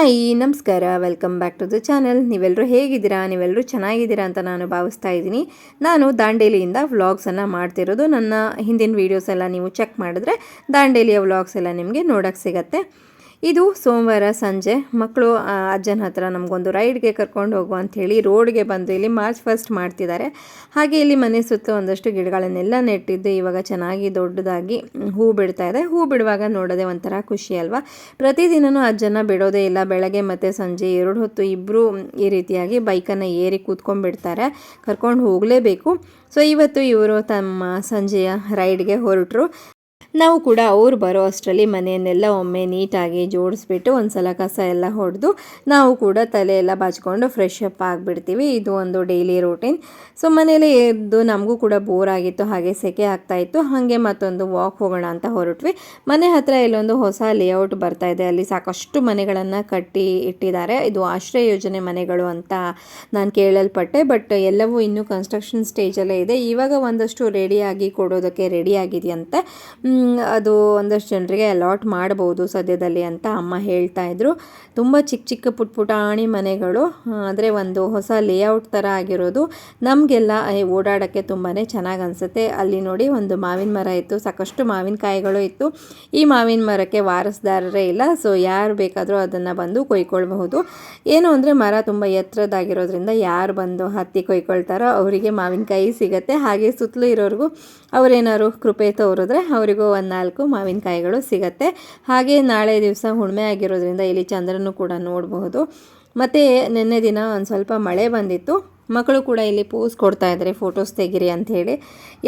Hi, ನಮಸ್ಕಾರ. Welcome back to the channel ನೀವೆಲ್ಲರೂ ಹೇಗಿದ್ದೀರಾ? ನೀವೆಲ್ಲರೂ ಚೆನ್ನಾಗಿದ್ದೀರಾ ಅಂತ ನಾನು ಭಾವಿಸ್ತಾ ಇದ್ದೀನಿ. ನಾನು ದಾಂಡೇಲಿಯಿಂದ ವ್ಲಾಗ್ಸನ್ನು ಮಾಡ್ತಿರೋದು. ನನ್ನ ಹಿಂದಿನ ವೀಡಿಯೋಸ್ ಎಲ್ಲ ನೀವು ಚೆಕ್ ಮಾಡಿದ್ರೆ ದಾಂಡೇಲಿಯ ವ್ಲಾಗ್ಸ್ ಎಲ್ಲ ನಿಮಗೆ ನೋಡೋಕ್ಕೆ ಸಿಗತ್ತೆ. ಇದು ಸೋಮವಾರ ಸಂಜೆ. ಮಕ್ಕಳು ಅಜ್ಜನ ಹತ್ರ ನಮಗೊಂದು ರೈಡ್ಗೆ ಕರ್ಕೊಂಡು ಹೋಗುವ ಅಂಥೇಳಿ ರೋಡ್ಗೆ ಬಂದು ಇಲ್ಲಿ ಮಾರ್ಚ್ ಫಸ್ಟ್ ಮಾಡ್ತಿದ್ದಾರೆ. ಹಾಗೆ ಇಲ್ಲಿ ಮನೆ ಸುತ್ತ ಒಂದಷ್ಟು ಗಿಡಗಳನ್ನೆಲ್ಲ ನೆಟ್ಟಿದ್ದು ಇವಾಗ ಚೆನ್ನಾಗಿ ದೊಡ್ಡದಾಗಿ ಹೂ ಬಿಡ್ತಾ ಇದೆ. ಹೂ ಬಿಡುವಾಗ ನೋಡೋದೇ ಒಂಥರ ಖುಷಿ ಅಲ್ವಾ? ಪ್ರತಿದಿನನೂ ಅಜ್ಜನ ಬಿಡೋದೇ ಇಲ್ಲ. ಬೆಳಗ್ಗೆ ಮತ್ತು ಸಂಜೆ ಎರಡು ಹೊತ್ತು ಇಬ್ಬರು ಈ ರೀತಿಯಾಗಿ ಬೈಕನ್ನು ಏರಿ ಕೂತ್ಕೊಂಡ್ಬಿಡ್ತಾರೆ. ಕರ್ಕೊಂಡು ಹೋಗಲೇಬೇಕು. ಸೊ, ಇವತ್ತು ಇವರು ತಮ್ಮ ಸಂಜೆಯ ರೈಡ್ಗೆ ಹೊರಟರು. ನಾವು ಕೂಡ ಅವ್ರು ಬರೋ ಅಷ್ಟರಲ್ಲಿ ಮನೆಯನ್ನೆಲ್ಲ ಒಮ್ಮೆ ನೀಟಾಗಿ ಜೋಡಿಸ್ಬಿಟ್ಟು ಒಂದು ಸಲ ಕಸ ಎಲ್ಲ ಹೊಡೆದು ನಾವು ಕೂಡ ತಲೆ ಎಲ್ಲ ಬಾಚ್ಕೊಂಡು ಫ್ರೆಶ್ ಅಪ್ ಆಗಿಬಿಡ್ತೀವಿ. ಇದು ಒಂದು ಡೈಲಿ ರೂಟೀನ್ ಸೊ ಮನೇಲಿ ಎದ್ದು ನಮಗೂ ಕೂಡ ಬೋರ್ ಆಗಿತ್ತು ಹಾಗೆ ಸೆಕೆ ಆಗ್ತಾ ಇತ್ತು. ಹಾಗೆ ಮತ್ತೊಂದು ವಾಕ್ ಹೋಗೋಣ ಅಂತ ಹೊರಟ್ವಿ. ಮನೆ ಹತ್ತಿರ ಇಲ್ಲೊಂದು ಹೊಸ ಲೇಔಟ್ ಬರ್ತಾ ಇದೆ. ಅಲ್ಲಿ ಸಾಕಷ್ಟು ಮನೆಗಳನ್ನು ಕಟ್ಟಿ ಇಟ್ಟಿದ್ದಾರೆ. ಇದು ಆಶ್ರಯ ಯೋಜನೆ ಮನೆಗಳು ಅಂತ ನಾನು ಕೇಳಲ್ಪಟ್ಟೆ ಬಟ್ ಎಲ್ಲವೂ ಇನ್ನೂ ಕನ್ಸ್ಟ್ರಕ್ಷನ್ ಸ್ಟೇಜಲ್ಲೇ ಇದೆ. ಇವಾಗ ಒಂದಷ್ಟು ರೆಡಿಯಾಗಿ ಕೊಡೋದಕ್ಕೆ ರೆಡಿ ಆಗಿದೆಯಂತೆ. ಮ್, ಅದು ಒಂದಷ್ಟು ಜನರಿಗೆ ಅಲಾಟ್ ಮಾಡ್ಬೋದು ಸದ್ಯದಲ್ಲಿ ಅಂತ ಅಮ್ಮ ಹೇಳ್ತಾ ಇದ್ರು. ತುಂಬ ಚಿಕ್ಕ ಚಿಕ್ಕ ಪುಟ್ ಪುಟಾಣಿ ಮನೆಗಳು ಆದರೆ ಒಂದು ಹೊಸ ಲೇಔಟ್ ಥರ ಆಗಿರೋದು. ನಮಗೆಲ್ಲ ಓಡಾಡೋಕ್ಕೆ ತುಂಬಾ ಚೆನ್ನಾಗಿ ಅನಿಸುತ್ತೆ. ಅಲ್ಲಿ ನೋಡಿ ಒಂದು ಮಾವಿನ ಮರ ಇತ್ತು, ಸಾಕಷ್ಟು ಮಾವಿನಕಾಯಿಗಳು ಇತ್ತು. ಈ ಮಾವಿನ ಮರಕ್ಕೆ ವಾರಸ್ದಾರರೇ ಇಲ್ಲ, ಸೊ ಯಾರು ಬೇಕಾದರೂ ಅದನ್ನು ಬಂದು ಕೊಯ್ಕೊಳ್ಬಹುದು. ಏನು ಅಂದರೆ ಮರ ತುಂಬ ಎತ್ತರದಾಗಿರೋದ್ರಿಂದ ಯಾರು ಬಂದು ಹತ್ತಿ ಕೊಯ್ಕೊಳ್ತಾರೋ ಅವರಿಗೆ ಮಾವಿನಕಾಯಿ ಸಿಗುತ್ತೆ. ಹಾಗೆ ಸುತ್ತಲೂ ಇರೋರಿಗೂ ಅವರೇನಾದ್ರು ಕೃಪೆ ತೋರಿದ್ರೆ ಅವರಿಗೂ ಒಂದು ನಾಲ್ಕು ಮಾವಿನಕಾಯಿಗಳು ಸಿಗತ್ತೆ. ಹಾಗೆ ನಾಳೆ ದಿವಸ ಹುಣ್ಮೆ ಆಗಿರೋದ್ರಿಂದ ಇಲ್ಲಿ ಚಂದ್ರನೂ ಕೂಡ ನೋಡಬಹುದು. ಮತ್ತು ನಿನ್ನೆ ದಿನ ಒಂದು ಸ್ವಲ್ಪ ಮಳೆ ಬಂದಿತ್ತು. ಮಕ್ಕಳು ಕೂಡ ಇಲ್ಲಿ ಪೋಸ್ ಕೊಡ್ತಾ ಇದ್ದಾರೆ ಫೋಟೋಸ್ ತೆಗಿರಿ ಅಂಥೇಳಿ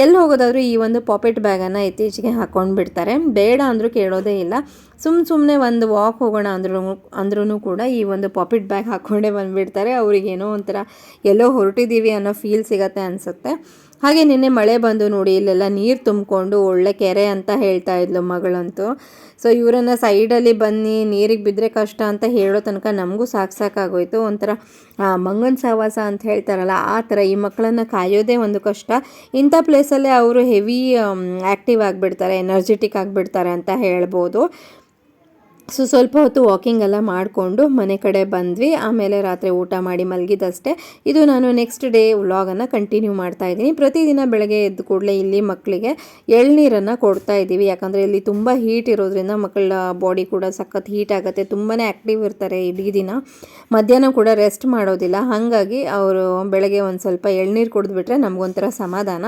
ಎಲ್ಲಿ ಹೋಗೋದಾದರೂ ಈ ಒಂದು ಪಾಕೆಟ್ ಬ್ಯಾಗನ್ನು ಇತ್ತೀಚೆಗೆ ಹಾಕ್ಕೊಂಡು ಬಿಡ್ತಾರೆ. ಬೇಡ ಅಂದರೂ ಕೇಳೋದೇ ಇಲ್ಲ. ಸುಮ್ಮ ಸುಮ್ಮನೆ ಒಂದು ವಾಕ್ ಹೋಗೋಣ ಅಂದ್ರೂ ಅಂದ್ರೂ ಕೂಡ ಈ ಒಂದು ಪಾಕೆಟ್ ಬ್ಯಾಗ್ ಹಾಕ್ಕೊಂಡೇ ಬಂದುಬಿಡ್ತಾರೆ. ಅವ್ರಿಗೇನೋ ಒಂಥರ ಎಲ್ಲೋ ಹೊರಟಿದ್ದೀವಿ ಅನ್ನೋ ಫೀಲ್ ಸಿಗತ್ತೆ ಅನಿಸುತ್ತೆ. ಹಾಗೆ ನಿನ್ನೆ ಮಳೆ ಬಂದು ನೋಡಿ ಇಲ್ಲೆಲ್ಲ ನೀರು ತುಂಬಿಕೊಂಡು ಒಳ್ಳೆ ಕೆರೆ ಅಂತ ಹೇಳ್ತಾ ಇದ್ಲು ಮಗಳಂತೂ. ಸೊ ಇವರನ್ನು ಸೈಡಲ್ಲಿ ಬನ್ನಿ, ನೀರಿಗೆ ಬಿದ್ದರೆ ಕಷ್ಟ ಅಂತ ಹೇಳೋ ತನಕ ನಮಗೂ ಸಾಕು ಸಾಕಾಗೋಯ್ತು. ಒಂಥರ ಮಂಗನ ಸಹವಾಸ ಅಂತ ಹೇಳ್ತಾರಲ್ಲ, ಆ ಥರ ಈ ಮಕ್ಕಳನ್ನು ಕಾಯೋದೇ ಒಂದು ಕಷ್ಟ. ಇಂಥ ಪ್ಲೇಸಲ್ಲೇ ಅವರು ಹೆವಿ ಆ್ಯಕ್ಟಿವ್ ಆಗಿಬಿಡ್ತಾರೆ ಎನರ್ಜೆಟಿಕ್ ಆಗಿಬಿಡ್ತಾರೆ ಅಂತ ಹೇಳ್ಬೋದು. ಸೊ ಸ್ವಲ್ಪ ಹೊತ್ತು ವಾಕಿಂಗ್ ಎಲ್ಲ ಮಾಡಿಕೊಂಡು ಮನೆ ಕಡೆ ಬಂದ್ವಿ. ಆಮೇಲೆ ರಾತ್ರಿ ಊಟ ಮಾಡಿ ಮಲಗಿದಷ್ಟೇ. ಇದು ನಾನು ನೆಕ್ಸ್ಟ್ ಡೇ ವ್ಲಾಗನ್ನು ಕಂಟಿನ್ಯೂ ಮಾಡ್ತಾ ಇದ್ದೀನಿ. ಪ್ರತಿದಿನ ಬೆಳಗ್ಗೆ ಎದ್ದು ಕೂಡಲೇ ಇಲ್ಲಿ ಮಕ್ಕಳಿಗೆ ಎಳ್ನೀರನ್ನು ಕೊಡ್ತಾ ಇದ್ದೀವಿ. ಯಾಕಂದರೆ ಇಲ್ಲಿ ತುಂಬ ಹೀಟ್ ಇರೋದ್ರಿಂದ ಮಕ್ಕಳ ಬಾಡಿ ಕೂಡ ಸಖತ್ ಹೀಟ್ ಆಗುತ್ತೆ. ತುಂಬಾ ಆ್ಯಕ್ಟಿವ್ ಇರ್ತಾರೆ ಇಡೀ ದಿನ. ಮಧ್ಯಾಹ್ನ ಕೂಡ ರೆಸ್ಟ್ ಮಾಡೋದಿಲ್ಲ. ಹಾಗಾಗಿ ಅವರು ಬೆಳಗ್ಗೆ ಒಂದು ಸ್ವಲ್ಪ ಎಳ್ನೀರು ಕುಡಿದ್ಬಿಟ್ರೆ ನಮಗೊಂಥರ ಸಮಾಧಾನ.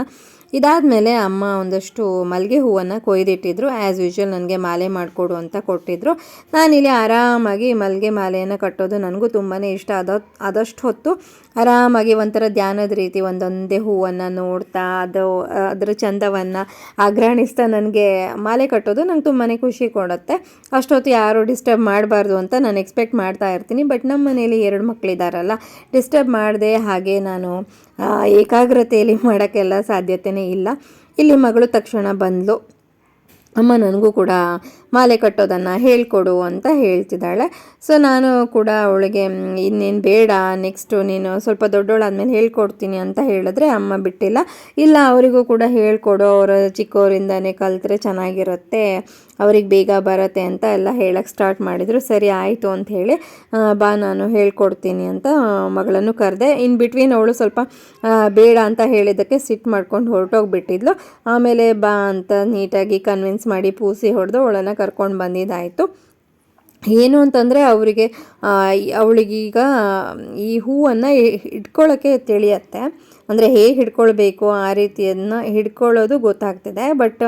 ಇದಾದಮೇಲೆ ಅಮ್ಮ ಒಂದಷ್ಟು ಮಲ್ಲಿಗೆ ಹೂವನ್ನು ಕೊಯ್ದಿಟ್ಟಿದ್ರು. ಆ್ಯಸ್ ಯೂಶ್ವಲ್ ನನಗೆ ಮಾಲೆ ಮಾಡಿಕೊಡು ಅಂತ ಕೊಟ್ಟಿದ್ರು. ನಾನಿಲ್ಲಿ ಆರಾಮಾಗಿ ಮಲ್ಲಿಗೆ ಮಾಲೆಯನ್ನು ಕಟ್ಟೋದು ನನಗೂ ತುಂಬಾ ಇಷ್ಟ. ಅದ ಆದಷ್ಟು ಹೊತ್ತು ಆರಾಮಾಗಿ ಒಂಥರ ಧ್ಯಾನದ ರೀತಿ ಒಂದೊಂದೇ ಹೂವನ್ನು ನೋಡ್ತಾ, ಅದು, ಅದರ ಚಂದವನ್ನು ಆಗ್ರಹಣಿಸ್ತಾ ನನಗೆ ಮಾಲೆ ಕಟ್ಟೋದು ನಂಗೆ ತುಂಬಾ ಖುಷಿ ಕೊಡುತ್ತೆ. ಅಷ್ಟೊತ್ತು ಯಾರು ಡಿಸ್ಟರ್ಬ್ ಮಾಡಬಾರ್ದು ಅಂತ ನಾನು ಎಕ್ಸ್ಪೆಕ್ಟ್ ಮಾಡ್ತಾ ಇರ್ತೀನಿ. ಬಟ್ ನಮ್ಮ ಮನೇಲಿ ಎರಡು ಮಕ್ಕಳಿದ್ದಾರಲ್ಲ ಡಿಸ್ಟರ್ಬ್ ಮಾಡಿದೆ ಹಾಗೆ ನಾನು ಏಕಾಗ್ರತೆಯಲ್ಲಿ ಮಾಡೋಕ್ಕೆಲ್ಲ ಸಾಧ್ಯತೆಯೇ ಇಲ್ಲ. ಇಲ್ಲಿ ಮಗಳು ತಕ್ಷಣ ಬಂದಳು ಅಮ್ಮ ನನಗೂ ಕೂಡ ಮಾಲೆ ಕಟ್ಟೋದನ್ನು ಹೇಳ್ಕೊಡು ಅಂತ ಹೇಳ್ತಿದ್ದಾಳೆ. ಸೊ ನಾನು ಕೂಡ ಅವಳಿಗೆ ಇನ್ನೇನು ಬೇಡ ನೆಕ್ಸ್ಟು ನೀನು ಸ್ವಲ್ಪ ದೊಡ್ಡವಳಾದ್ಮೇಲೆ ಹೇಳ್ಕೊಡ್ತೀನಿ ಅಂತ ಹೇಳಿದ್ರೆ ಅಮ್ಮ ಬಿಟ್ಟಿಲ್ಲ. ಇಲ್ಲ, ಅವರಿಗೂ ಕೂಡ ಹೇಳ್ಕೊಡು, ಅವರು ಚಿಕ್ಕವರಿಂದನೇ ಕಲಿತ್ರೆ ಚೆನ್ನಾಗಿರುತ್ತೆ, ಅವ್ರಿಗೆ ಬೇಗ ಬರುತ್ತೆ ಅಂತ ಎಲ್ಲ ಹೇಳಕ್ಕೆ ಸ್ಟಾರ್ಟ್ ಮಾಡಿದರು. ಸರಿ, ಆಯಿತು ಅಂತ ಹೇಳಿ ಬಾ, ನಾನು ಹೇಳ್ಕೊಡ್ತೀನಿ ಅಂತ ಮಗಳನ್ನು ಕರೆದೆ. ಇನ್ ಬಿಟ್ವೀನ್ ಅವಳು ಸ್ವಲ್ಪ ಬೇಡ ಅಂತ ಹೇಳಿದ್ದಕ್ಕೆ ಸಿಟ್ಟು ಮಾಡ್ಕೊಂಡು ಹೊರಟೋಗ್ಬಿಟ್ಟಿದ್ಲು. ಆಮೇಲೆ ಬಾ ಅಂತ ನೀಟಾಗಿ ಕನ್ವಿನ್ಸ್ ಮಾಡಿ ಪೂಸಿ ಹೊಡೆದು ಅವಳನ್ನು ಕರ್ಕೊಂಡು ಬಂದಿದ್ದಾಯಿತು. ಏನು ಅಂತಂದರೆ ಅವರಿಗೆ ಅವಳಿಗೀಗ ಈ ಹೂವನ್ನು ಇಟ್ಕೊಳ್ಳೋಕ್ಕೆ ತಿಳಿಯತ್ತೆ. ಅಂದರೆ ಹೇಗೆ ಹಿಡ್ಕೊಳ್ಬೇಕು, ಆ ರೀತಿಯನ್ನು ಹಿಡ್ಕೊಳ್ಳೋದು ಗೊತ್ತಾಗ್ತಿದೆ. ಬಟ್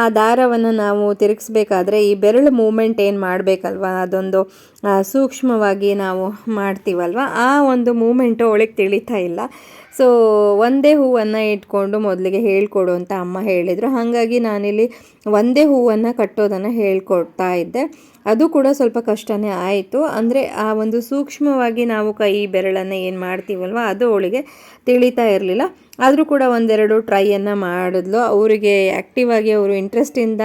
ಆ ದಾರವನ್ನು ನಾವು ತಿರುಗಿಸ್ಬೇಕಾದ್ರೆ ಈ ಬೆರಳು ಮೂಮೆಂಟ್ ಏನು ಮಾಡಬೇಕಲ್ವ? ಅದೊಂದು ಸೂಕ್ಷ್ಮವಾಗಿ ನಾವು ಮಾಡ್ತೀವಲ್ವ? ಆ ಒಂದು ಮೂಮೆಂಟು ಅವಳಿಗೆ ತಿಳಿತಾ ಇಲ್ಲ. ಸೊ ಒಂದೇ ಹೂವನ್ನು ಇಟ್ಕೊಂಡು ಮೊದಲಿಗೆ ಹೇಳ್ಕೊಡು ಅಂತ ಅಮ್ಮ ಹೇಳಿದರು. ಹಾಗಾಗಿ ನಾನಿಲ್ಲಿ ಒಂದೇ ಹೂವನ್ನು ಕಟ್ಟೋದನ್ನು ಹೇಳ್ಕೊಡ್ತಾ ಇದ್ದೆ. ಅದು ಕೂಡ ಸ್ವಲ್ಪ ಕಷ್ಟನೇ ಆಯಿತು. ಅಂದರೆ ಆ ಒಂದು ಸೂಕ್ಷ್ಮವಾಗಿ ನಾವು ಕೈ ಬೆರಳನ್ನು ಏನು ಮಾಡ್ತೀವಲ್ವ, ಅದು ಅವಳಿಗೆ ತಿಳಿತಾ ಇರಲಿಲ್ಲ. ಆದರೂ ಕೂಡ ಒಂದೆರಡು ಟ್ರೈಯನ್ನು ಮಾಡಿದ್ಲು. ಅವರಿಗೆ ಆ್ಯಕ್ಟಿವ್ ಆಗಿ ಅವರು ಇಂಟ್ರೆಸ್ಟಿಂದ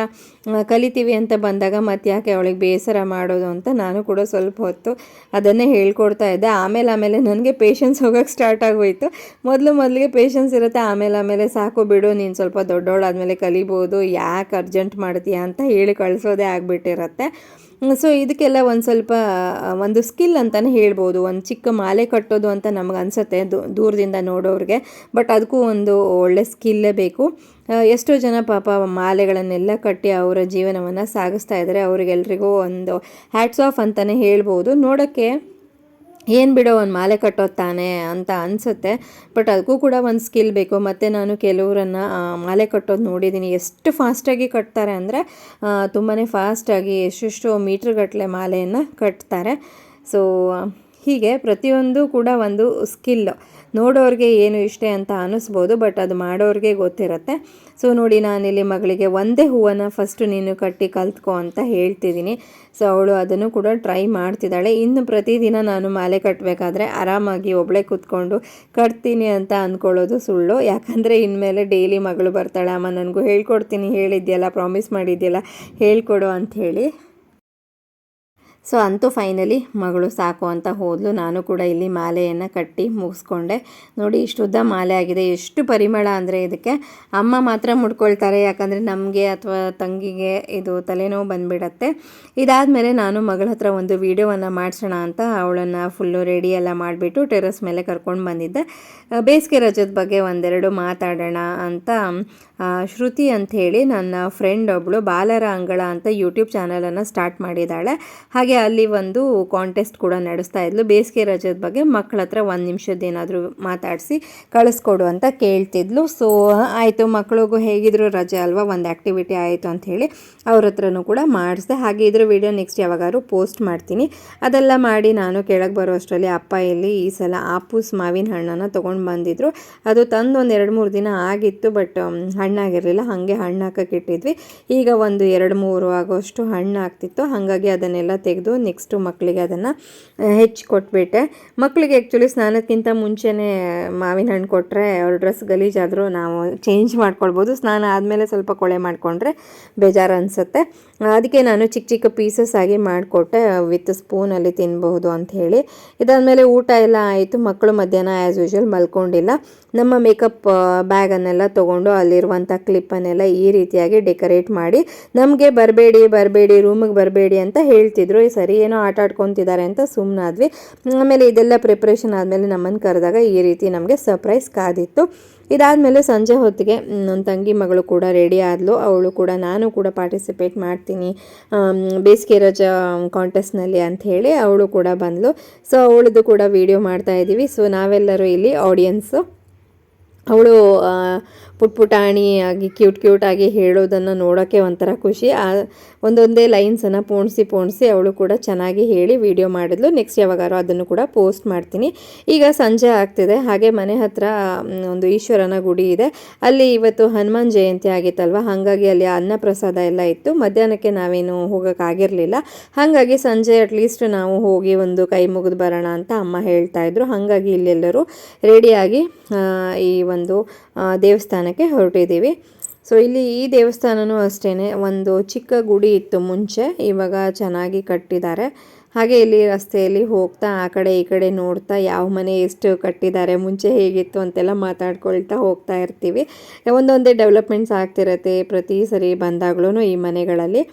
ಕಲಿತೀವಿ ಅಂತ ಬಂದಾಗ ಮತ್ತೆ ಯಾಕೆ ಅವಳಿಗೆ ಬೇಸರ ಮಾಡೋದು ಅಂತ ನಾನು ಕೂಡ ಸ್ವಲ್ಪ ಹೊತ್ತು ಅದನ್ನೇ ಹೇಳ್ಕೊಡ್ತಾ ಇದ್ದೆ. ಆಮೇಲೆ ಆಮೇಲೆ ನನಗೆ ಪೇಷನ್ಸ್ ಹೋಗೋಕ್ಕೆ ಸ್ಟಾರ್ಟ್ ಆಗೋಯ್ತು. ಮೊದಲು ಮೊದಲಿಗೆ ಪೇಷನ್ಸ್ ಇರುತ್ತೆ. ಆಮೇಲೆ ಆಮೇಲೆ ಸಾಕು ಬಿಡು, ನೀನು ಸ್ವಲ್ಪ ದೊಡ್ಡವಳಾದಮೇಲೆ ಕಲಿಬೋದು, ಯಾಕೆ ಅರ್ಜೆಂಟ್ ಮಾಡ್ತೀಯಾ ಅಂತ ಹೇಳಿ ಕಳಿಸೋದೇ ಆಗಿಬಿಟ್ಟಿರತ್ತೆ. ಸೊ ಇದಕ್ಕೆಲ್ಲ ಒಂದು ಸ್ವಲ್ಪ ಒಂದು ಸ್ಕಿಲ್ ಅಂತಲೇ ಹೇಳ್ಬೋದು. ಒಂದು ಚಿಕ್ಕ ಮಾಲೆ ಕಟ್ಟೋದು ಅಂತ ನಮ್ಗೆ ಅನಿಸುತ್ತೆ ದೂರದಿಂದ ನೋಡೋರಿಗೆ. ಬಟ್ ಅದಕ್ಕೂ ಒಂದು ಒಳ್ಳೆ ಸ್ಕಿಲ್ಲೇ ಬೇಕು. ಎಷ್ಟೋ ಜನ ಪಾಪ ಮಾಲೆಗಳನ್ನೆಲ್ಲ ಕಟ್ಟಿ ಅವರ ಜೀವನವನ್ನು ಸಾಗಿಸ್ತಾ ಇದ್ದಾರೆ ಅವರಿಗೆಲ್ರಿಗೂ ಒಂದು ಹ್ಯಾಟ್ಸ್ ಆಫ್ ಅಂತಲೇ ಹೇಳ್ಬೋದು. ನೋಡೋಕ್ಕೆ ಏನು ಬಿಡೋ ಒಂದು ಮಾಲೆ ಕಟ್ಟೋದು ತಾನೇ ಅಂತ ಅನಿಸುತ್ತೆ. ಬಟ್ ಅದಕ್ಕೂ ಕೂಡ ಒಂದು ಸ್ಕಿಲ್ ಬೇಕು. ಮತ್ತು ನಾನು ಕೆಲವರನ್ನು ಮಾಲೆ ಕಟ್ಟೋದು ನೋಡಿದ್ದೀನಿ ಎಷ್ಟು ಫಾಸ್ಟಾಗಿ ಕಟ್ತಾರೆ ಅಂದರೆ ತುಂಬಾ ಫಾಸ್ಟಾಗಿ ಎಷ್ಟೆಷ್ಟು ಮೀಟ್ರ್ಗಟ್ಟಲೆ ಮಾಲೆಯನ್ನು ಕಟ್ತಾರೆ. ಸೊ ಹೀಗೆ ಪ್ರತಿಯೊಂದು ಕೂಡ ಒಂದು ಸ್ಕಿಲ್. ನೋಡೋರಿಗೆ ಏನು ಇಷ್ಟ ಅಂತ ಅನ್ನಿಸ್ಬೋದು ಬಟ್ ಅದು ಮಾಡೋರಿಗೆ ಗೊತ್ತಿರುತ್ತೆ. ಸೊ, ನೋಡಿ, ನಾನಿಲ್ಲಿ ಮಗಳಿಗೆ ಒಂದೇ ಹೂವನ್ನು ಫಸ್ಟು ನೀನು ಕಟ್ಟಿ ಕಲ್ತ್ಕೊ ಅಂತ ಹೇಳ್ತಿದ್ದೀನಿ. ಸೊ, ಅವಳು ಅದನ್ನು ಕೂಡ ಟ್ರೈ ಮಾಡ್ತಿದ್ದಾಳೆ. ಇನ್ನು ಪ್ರತಿದಿನ ನಾನು ಮಾಲೆ ಕಟ್ಟಬೇಕಾದ್ರೆ ಆರಾಮಾಗಿ ಒಬ್ಬಳೇ ಕೂತ್ಕೊಂಡು ಕಟ್ತೀನಿ ಅಂತ ಅಂದ್ಕೊಳ್ಳೋದು ಸುಳ್ಳು. ಯಾಕಂದರೆ ಇನ್ಮೇಲೆ ಡೈಲಿ ಮಗಳು ಬರ್ತಾಳೆ ಅಮ್ಮ ನನಗೂ ಹೇಳ್ಕೊಡ್ತೀನಿ, ಹೇಳಿದ್ಯಲ್ಲ ಪ್ರಾಮಿಸ್ ಮಾಡಿದ್ಯಲ್ಲ, ಹೇಳ್ಕೊಡು ಅಂತ ಹೇಳಿ ಸೊ ಅಂತೂ ಫೈನಲಿ ಮಗಳು ಸಾಕು ಅಂತ ಹೋದಲು. ನಾನು ಕೂಡ ಇಲ್ಲಿ ಮಾಲೆಯನ್ನು ಕಟ್ಟಿ ಮುಗಿಸ್ಕೊಂಡೆ. ನೋಡಿ, ಇಷ್ಟು ಉದ್ದ ಮಾಲೆ ಆಗಿದೆ. ಎಷ್ಟು ಪರಿಮಳ ಅಂದರೆ ಇದಕ್ಕೆ ಅಮ್ಮ ಮಾತ್ರ ಮುಡ್ಕೊಳ್ತಾರೆ. ಯಾಕಂದರೆ ನಮಗೆ ಅಥವಾ ತಂಗಿಗೆ ಇದು ತಲೆನೋವು ಬಂದುಬಿಡತ್ತೆ. ಇದಾದಮೇಲೆ ನಾನು ಮಗಳ ಹತ್ರ ಒಂದು ವೀಡಿಯೋವನ್ನು ಮಾಡಿಸೋಣ ಅಂತ ಅವಳನ್ನು ಫುಲ್ಲು ರೆಡಿ ಎಲ್ಲ ಮಾಡಿಬಿಟ್ಟು ಟೆರಸ್ ಮೇಲೆ ಕರ್ಕೊಂಡು ಬಂದಿದ್ದೆ. ಬೇಸಿಗೆ ರಜದ ಬಗ್ಗೆ ಒಂದೆರಡು ಮಾತಾಡೋಣ ಅಂತ ಶ್ರುತಿ ಅಂತ ಹೇಳಿ ನನ್ನ ಫ್ರೆಂಡ್ ಒಬ್ಬಳು ಬಾಲರ ಅಂಗಳ ಅಂತ ಯೂಟ್ಯೂಬ್ ಚಾನಲನ್ನು ಸ್ಟಾರ್ಟ್ ಮಾಡಿದ್ದಾಳೆ. ಹಾಗೆ ಅಲ್ಲಿ ಒಂದು ಕಾಂಟೆಸ್ಟ್ ಕೂಡ ನಡೆಸ್ತಾ ಇದ್ಲು. ಬೇಸಿಗೆ ರಜದ ಬಗ್ಗೆ ಮಕ್ಕಳ ಹತ್ರ ಒಂದು ನಿಮಿಷದ ಏನಾದರೂ ಮಾತಾಡಿಸಿ ಕಳಿಸ್ಕೊಡು ಅಂತ ಕೇಳ್ತಿದ್ಲು. ಸೊ ಆಯಿತು ಮಕ್ಕಳಿಗೂ ಹೇಗಿದ್ರು ರಜೆ ಅಲ್ವಾ? ಒಂದು ಆ್ಯಕ್ಟಿವಿಟಿ ಆಯಿತು ಅಂತ ಹೇಳಿ ಅವ್ರ ಹತ್ರನೂ ಕೂಡ ಮಾಡಿಸಿದೆ. ಹಾಗೆ ಇದ್ರ ವಿಡಿಯೋ ನೆಕ್ಸ್ಟ್ ಯಾವಾಗಾದ್ರೂ ಪೋಸ್ಟ್ ಮಾಡ್ತೀನಿ. ಅದೆಲ್ಲ ಮಾಡಿ ನಾನು ಕೆಳಗೆ ಬರೋ ಅಷ್ಟರಲ್ಲಿ ಅಪ್ಪ ಇಲ್ಲಿ ಈ ಸಲ ಆಪೂಸ್ ಮಾವಿನ ಹಣ್ಣನ್ನು ತೊಗೊಂಡು ಬಂದಿದ್ರು. ಅದು ತಂದು ಒಂದು ಎರಡು ಮೂರು ದಿನ ಆಗಿತ್ತು ಬಟ್ ಹಣ್ಣಾಗಿರಲಿಲ್ಲ, ಹಾಗೆ ಹಣ್ಣು ಹಾಕೋಕೆ ಇಟ್ಟಿದ್ವಿ. ಈಗ ಒಂದು ಎರಡು ಮೂರು ಆಗೋಷ್ಟು ಹಣ್ಣು ಆಗ್ತಿತ್ತು. ಹಾಗಾಗಿ ಅದನ್ನೆಲ್ಲ ತೆಗೆದು ನೆಕ್ಸ್ಟು ಮಕ್ಕಳಿಗೆ ಅದನ್ನು ಹೆಚ್ಚಿ ಕೊಟ್ಬಿಟ್ಟೆ. ಮಕ್ಕಳಿಗೆ ಆ್ಯಕ್ಚುಲಿ ಸ್ನಾನಕ್ಕಿಂತ ಮುಂಚೆನೇ ಮಾವಿನ ಹಣ್ಣು ಕೊಟ್ಟರೆ ಅವ್ರ ಡ್ರೆಸ್ ಗಲೀಜಾದರೂ ನಾವು ಚೇಂಜ್ ಮಾಡ್ಕೊಳ್ಬೋದು. ಸ್ನಾನ ಆದಮೇಲೆ ಸ್ವಲ್ಪ ಕೊಳೆ ಮಾಡಿಕೊಂಡ್ರೆ ಬೇಜಾರು ಅನಿಸುತ್ತೆ. ಅದಕ್ಕೆ ನಾನು ಚಿಕ್ಕ ಚಿಕ್ಕ ಪೀಸಸ್ ಆಗಿ ಮಾಡಿಕೊಟ್ಟೆ. ವಿತ್ ಸ್ಪೂನಲ್ಲಿ ತಿನ್ಬಹುದು ಅಂತ ಹೇಳಿ. ಇದಾದಮೇಲೆ ಊಟ ಎಲ್ಲ ಆಯಿತು. ಮಕ್ಕಳು ಮಧ್ಯಾಹ್ನ ಆ್ಯಸ್ ಯೂಶ್ವಲ್ ಮಲ್ಕೊಂಡಿಲ್ಲ. ನಮ್ಮ ಮೇಕಪ್ ಬ್ಯಾಗನ್ನೆಲ್ಲ ತೊಗೊಂಡು ಅಲ್ಲಿರುವಂಥ ಕ್ಲಿಪ್ಪನ್ನೆಲ್ಲ ಈ ರೀತಿಯಾಗಿ ಡೆಕೋರೇಟ್ ಮಾಡಿ ನಮಗೆ ಬರಬೇಡಿ ಬರಬೇಡಿ, ರೂಮಿಗೆ ಬರಬೇಡಿ ಅಂತ ಹೇಳ್ತಿದ್ರು. ಈ ಸರಿ ಏನೋ ಆಟ ಆಡ್ಕೊತಿದ್ದಾರೆ ಅಂತ ಸುಮ್ಮನಾದ್ವಿ ಆಮೇಲೆ ಇದೆಲ್ಲ ಪ್ರಿಪ್ರೇಷನ್ ಆದಮೇಲೆ ನಮ್ಮನ್ನು ಕರೆದಾಗ ಈ ರೀತಿ ನಮಗೆ ಸರ್ಪ್ರೈಸ್ ಕಾದಿತ್ತು. ಇದಾದಮೇಲೆ ಸಂಜೆ ಹೊತ್ತಿಗೆ ನನ್ನ ತಂಗಿ ಮಗಳು ಕೂಡ ರೆಡಿ ಆದಳು ಅವಳು ಕೂಡ ನಾನು ಕೂಡ ಪಾರ್ಟಿಸಿಪೇಟ್ ಮಾಡ್ತೀನಿ ಬೇಸಿಗೆ ರಜಾ ಕಾಂಟೆಸ್ಟ್ನಲ್ಲಿ ಅಂತ ಹೇಳಿ ಅವಳು ಕೂಡ ಬಂದಳು ಸೊ ಅವಳದು ಕೂಡ ವಿಡಿಯೋ ಮಾಡ್ತಾ ಇದ್ದೀವಿ ಸೊ ನಾವೆಲ್ಲರೂ ಇಲ್ಲಿ ಆಡಿಯನ್ಸು ಅವಳು ಪುಟ್ ಪುಟಾಣಿ ಆಗಿ ಕ್ಯೂಟ್ ಆಗಿ ಹೇಳೋದನ್ನು ನೋಡೋಕ್ಕೆ ಒಂಥರ ಖುಷಿ. ಆ ಒಂದೊಂದೇ ಲೈನ್ಸನ್ನು ಪೋಣಿಸಿ ಪೋಣಿಸಿ ಅವಳು ಕೂಡ ಚೆನ್ನಾಗಿ ಹೇಳಿ ವಿಡಿಯೋ ಮಾಡಿದ್ಲು. ನೆಕ್ಸ್ಟ್ ಯಾವಾಗಾರು ಅದನ್ನು ಕೂಡ ಪೋಸ್ಟ್ ಮಾಡ್ತೀನಿ. ಈಗ ಸಂಜೆ ಆಗ್ತಿದೆ. ಹಾಗೆ ಮನೆ ಹತ್ರ ಒಂದು ಈಶ್ವರನ ಗುಡಿ ಇದೆ. ಅಲ್ಲಿ ಇವತ್ತು ಹನುಮಾನ್ ಜಯಂತಿ ಆಗಿತ್ತಲ್ವ? ಹಾಗಾಗಿ ಅಲ್ಲಿ ಅನ್ನ ಪ್ರಸಾದ ಎಲ್ಲ ಇತ್ತು. ಮಧ್ಯಾಹ್ನಕ್ಕೆ ನಾವೇನು ಹೋಗೋಕ್ಕಾಗಿರಲಿಲ್ಲ ಹಾಗಾಗಿ ಸಂಜೆ ಅಟ್ಲೀಸ್ಟ್ ನಾವು ಹೋಗಿ ಒಂದು ಕೈ ಮುಗಿದು ಬರೋಣ ಅಂತ ಅಮ್ಮ ಹೇಳ್ತಾ ಇದ್ರು. ಹಾಗಾಗಿ ಇಲ್ಲೆಲ್ಲರೂ ರೆಡಿಯಾಗಿ ಈ ಒಂದು ದೇವಸ್ಥಾನಕ್ಕೆ ಹೊರಟಿದ್ದೀವಿ. ಸೊ ಇಲ್ಲಿ ಈ ದೇವಸ್ಥಾನವೂ ಅಷ್ಟೇ ಒಂದು ಚಿಕ್ಕ ಗುಡಿ ಇತ್ತು ಮುಂಚೆ, ಇವಾಗ ಚೆನ್ನಾಗಿ ಕಟ್ಟಿದ್ದಾರೆ. ಹಾಗೆ ಇಲ್ಲಿ ರಸ್ತೆಯಲ್ಲಿ ಹೋಗ್ತಾ, ಆ ಕಡೆ ಈ ಕಡೆ ನೋಡ್ತಾ, ಯಾವ ಮನೆ ಎಷ್ಟು ಕಟ್ಟಿದ್ದಾರೆ, ಮುಂಚೆ ಹೇಗಿತ್ತು ಅಂತೆಲ್ಲ ಮಾತಾಡ್ಕೊಳ್ತಾ ಹೋಗ್ತಾ ಇರ್ತೀವಿ. ಒಂದೊಂದೇ ಡೆವಲಪ್ಮೆಂಟ್ಸ್ ಆಗ್ತಿರತ್ತೆ ಪ್ರತಿ ಸರಿ ಬಂದಾಗ್ಲೂ ಈ ಮನೆಗಳಲ್ಲಿ.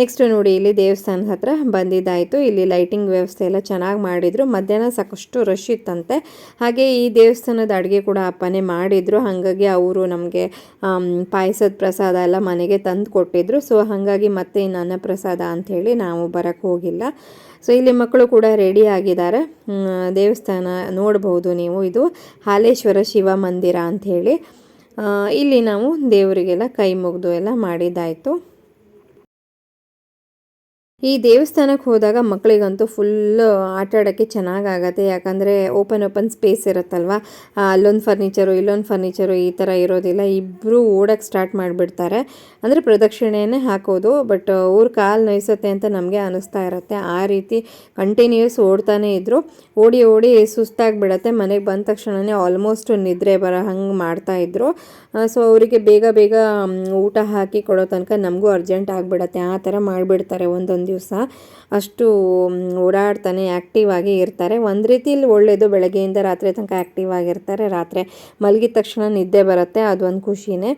ನೆಕ್ಸ್ಟ್ ನೋಡಿ, ಇಲ್ಲಿ ದೇವಸ್ಥಾನದ ಹತ್ರ ಬಂದಿದ್ದಾಯಿತು. ಇಲ್ಲಿ ಲೈಟಿಂಗ್ ವ್ಯವಸ್ಥೆ ಎಲ್ಲ ಚೆನ್ನಾಗಿ ಮಾಡಿದರು. ಮಧ್ಯಾಹ್ನ ಸಾಕಷ್ಟು ರಶ್ ಇತ್ತಂತೆ. ಹಾಗೆ ಈ ದೇವಸ್ಥಾನದ ಅಡುಗೆ ಕೂಡ ಅಪ್ಪನೇ ಮಾಡಿದರು. ಹಾಗಾಗಿ ಅವರು ನಮಗೆ ಪಾಯಸದ ಪ್ರಸಾದ ಎಲ್ಲ ಮನೆಗೆ ತಂದು ಕೊಟ್ಟಿದ್ರು. ಸೊ ಹಾಗಾಗಿ ಮತ್ತೆ ಇನ್ನು ಅನ್ನ ಪ್ರಸಾದ ಅಂಥೇಳಿ ನಾವು ಬರೋಕ್ಕೆ ಹೋಗಿಲ್ಲ. ಸೊ ಇಲ್ಲಿ ಮಕ್ಕಳು ಕೂಡ ರೆಡಿ ಆಗಿದ್ದಾರೆ. ದೇವಸ್ಥಾನ ನೋಡ್ಬೋದು ನೀವು. ಇದು ಹಾಲೇಶ್ವರ ಶಿವ ಮಂದಿರ ಅಂಥೇಳಿ. ಇಲ್ಲಿ ನಾವು ದೇವರಿಗೆಲ್ಲ ಕೈ ಮುಗಿದು ಎಲ್ಲ ಮಾಡಿದ್ದಾಯಿತು. ಈ ದೇವಸ್ಥಾನಕ್ಕೆ ಹೋದಾಗ ಮಕ್ಕಳಿಗಂತೂ ಫುಲ್ ಆಟ ಆಡೋಕ್ಕೆ ಚೆನ್ನಾಗಾಗತ್ತೆ. ಯಾಕಂದರೆ ಓಪನ್ ಓಪನ್ ಸ್ಪೇಸ್ ಇರುತ್ತಲ್ವ? ಅಲ್ಲೊಂದು ಫರ್ನಿಚರು ಇಲ್ಲೊಂದು ಫರ್ನಿಚರು ಈ ಥರ ಇರೋದಿಲ್ಲ. ಇಬ್ಬರು ಓಡೋಕ್ಕೆ ಸ್ಟಾರ್ಟ್ ಮಾಡಿಬಿಡ್ತಾರೆ. ಅಂದರೆ ಪ್ರದಕ್ಷಿಣೆಯೇ ಹಾಕೋದು ಬಟ್ ಅವ್ರ ಕಾಲು ನೋಯಿಸುತ್ತೆ ಅಂತ ನಮಗೆ ಅನ್ನಿಸ್ತಾ ಇರುತ್ತೆ. ಆ ರೀತಿ ಕಂಟಿನ್ಯೂಸ್ ಓಡ್ತಾನೆ ಇದ್ದರು ಓಡಿ ಓಡಿ ಸುಸ್ತಾಗಿಬಿಡತ್ತೆ. ಮನೆಗೆ ಬಂದ ತಕ್ಷಣವೇ ಆಲ್ಮೋಸ್ಟ್ ನಿದ್ರೆ ಬರೋ ಹಂಗೆ ಮಾಡ್ತಾಯಿದ್ರು ಸೊ ಅವರಿಗೆ ಬೇಗ ಬೇಗ, ಊಟ ಹಾಕಿ ಕೊಡೋ ತನಕ ನಮಗೂ ಅರ್ಜೆಂಟ್ ಆಗಿಬಿಡತ್ತೆ. ಆ ಥರ ಮಾಡಿಬಿಡ್ತಾರೆ ಒಂದೊಂದು ದಿವಸ ಅಷ್ಟು ಓಡಾಡ್ತಾನೆ ಆ್ಯಕ್ಟಿವ್ ಆಗಿ ಇರ್ತಾರೆ. ಒಂದು ರೀತಿಯಲ್ಲಿ ಒಳ್ಳೆಯದು ಬೆಳಗ್ಗೆಯಿಂದ ರಾತ್ರಿ ತನಕ ಆ್ಯಕ್ಟಿವ್ ಆಗಿರ್ತಾರೆ. ರಾತ್ರಿ ಮಲಗಿದ ತಕ್ಷಣ ನಿದ್ದೆ ಬರುತ್ತೆ. ಅದೊಂದು ಖುಷಿನೇ.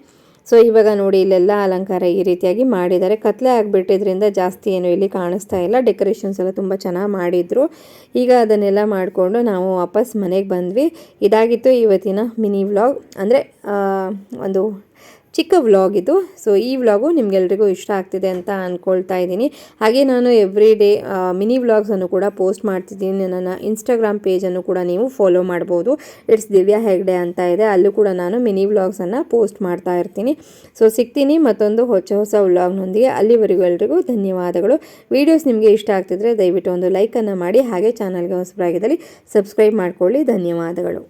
ಸೊ ಇವಾಗ ನೋಡಿ ಇಲ್ಲೆಲ್ಲ ಅಲಂಕಾರ ಈ ರೀತಿಯಾಗಿ ಮಾಡಿದ್ದಾರೆ. ಕತ್ಲೆ ಆಗಿಬಿಟ್ಟಿದ್ರಿಂದ ಜಾಸ್ತಿ ಏನು ಇಲ್ಲಿ ಕಾಣಿಸ್ತಾ ಇಲ್ಲ. ಡೆಕೋರೇಷನ್ಸ್ ಎಲ್ಲ ತುಂಬ ಚೆನ್ನಾಗಿ ಮಾಡಿದರು. ಈಗ ಅದನ್ನೆಲ್ಲ ಮಾಡಿಕೊಂಡು ನಾವು ವಾಪಸ್ ಮನೆಗೆ ಬಂದ್ವಿ. ಇದಾಗಿತ್ತು ಇವತ್ತಿನ ಮಿನಿ ವ್ಲಾಗ್. ಅಂದರೆ ಒಂದು ಚಿಕ್ಕ ವ್ಲಾಗ್ ಇದು. ಸೊ ಈ ವ್ಲಾಗು ನಿಮಗೆಲ್ರಿಗೂ ಇಷ್ಟ ಆಗ್ತಿದೆ ಅಂತ ಅಂದ್ಕೊಳ್ತಾ ಇದ್ದೀನಿ. ಹಾಗೆ ನಾನು ಎವ್ರಿ ಡೇ ಮಿನಿ ವ್ಲಾಗ್ಸನ್ನು ಕೂಡ ಪೋಸ್ಟ್ ಮಾಡ್ತಿದ್ದೀನಿ. ನನ್ನ ಇನ್ಸ್ಟಾಗ್ರಾಮ್ ಪೇಜನ್ನು ಕೂಡ ನೀವು ಫಾಲೋ ಮಾಡ್ಬೋದು. ಇಟ್ಸ್ ದಿವ್ಯಾ ಹೆಗ್ಡೆ ಅಂತ ಇದೆ. ಅಲ್ಲೂ ಕೂಡ ನಾನು ಮಿನಿ ವ್ಲಾಗ್ಸನ್ನು ಪೋಸ್ಟ್ ಮಾಡ್ತಾ ಇರ್ತೀನಿ. ಸೊ ಸಿಗ್ತೀನಿ ಮತ್ತೊಂದು ಹೊಸ ಹೊಸ ವ್ಲಾಗ್ನೊಂದಿಗೆ ಅಲ್ಲಿವರೆಗೂ ಎಲ್ರಿಗೂ ಧನ್ಯವಾದಗಳು. ವೀಡಿಯೋಸ್ ನಿಮಗೆ ಇಷ್ಟ ಆಗ್ತಿದ್ರೆ ದಯವಿಟ್ಟು ಒಂದು ಲೈಕನ್ನು ಮಾಡಿ. ಹಾಗೆ ಚಾನಲ್ಗೆ ಹೊಸಬರಾಗಿದ್ದಲ್ಲಿ ಸಬ್ಸ್ಕ್ರೈಬ್ ಮಾಡ್ಕೊಳ್ಳಿ. ಧನ್ಯವಾದಗಳು.